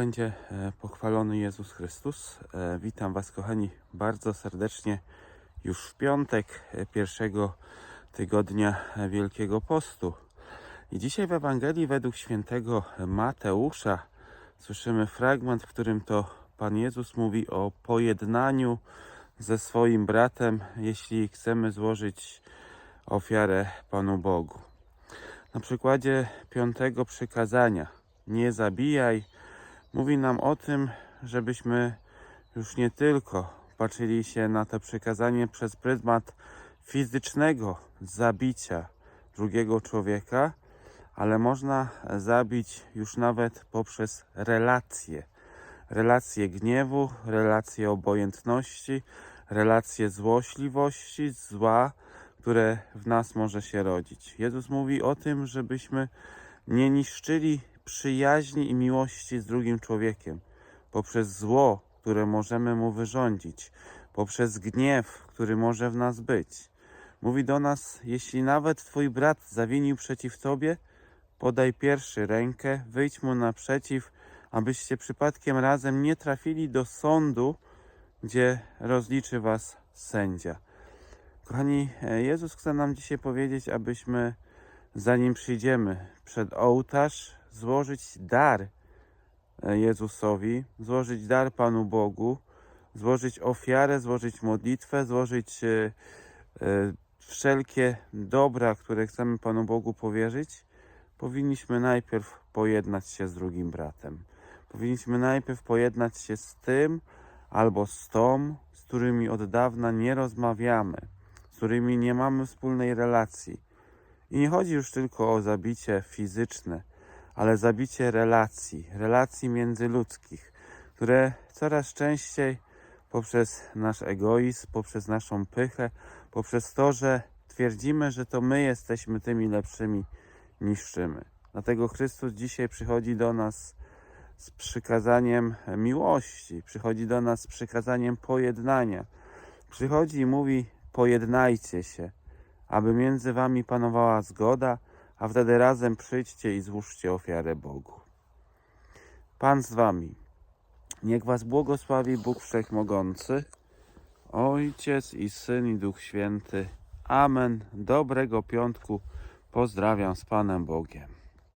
będzie e, pochwalony Jezus Chrystus. E, Witam Was, kochani, bardzo serdecznie już w piątek e, pierwszego tygodnia Wielkiego Postu. I dzisiaj w Ewangelii według świętego Mateusza słyszymy fragment, w którym to Pan Jezus mówi o pojednaniu ze swoim bratem, jeśli chcemy złożyć ofiarę Panu Bogu. Na przykładzie piątego przykazania nie zabijaj, mówi nam o tym, żebyśmy już nie tylko patrzyli się na to przykazanie przez pryzmat fizycznego zabicia drugiego człowieka, ale można zabić już nawet poprzez relacje. Relacje gniewu, relacje obojętności, relacje złośliwości, zła, które w nas może się rodzić. Jezus mówi o tym, żebyśmy nie niszczyli przyjaźni i miłości z drugim człowiekiem poprzez zło, które możemy mu wyrządzić, poprzez gniew, który może w nas być. Mówi do nas: Jeśli nawet twój brat zawinił przeciw tobie, podaj pierwszy rękę, wyjdź mu naprzeciw, abyście przypadkiem razem nie trafili do sądu, gdzie rozliczy was sędzia. Kochani, e, Jezus chce nam dzisiaj powiedzieć, abyśmy zanim przyjdziemy przed ołtarz, złożyć dar e, Jezusowi, złożyć dar Panu Bogu, złożyć ofiarę, złożyć modlitwę, złożyć e, e, wszelkie dobra, które chcemy Panu Bogu powierzyć, powinniśmy najpierw pojednać się z drugim bratem. Powinniśmy najpierw pojednać się z tym albo z tą, z którymi od dawna nie rozmawiamy, z którymi nie mamy wspólnej relacji. I nie chodzi już tylko o zabicie fizyczne, ale zabicie relacji, relacji międzyludzkich, które coraz częściej poprzez nasz egoizm, poprzez naszą pychę, poprzez to, że twierdzimy, że to my jesteśmy tymi lepszymi, niszczymy. Dlatego Chrystus dzisiaj przychodzi do nas z przykazaniem miłości, przychodzi do nas z przykazaniem pojednania. Przychodzi i mówi: pojednajcie się, aby między wami panowała zgoda, a wtedy razem przyjdźcie i złóżcie ofiarę Bogu. Pan z wami. Niech was błogosławi Bóg Wszechmogący, Ojciec i Syn i Duch Święty. Amen. Dobrego piątku. Pozdrawiam z Panem Bogiem.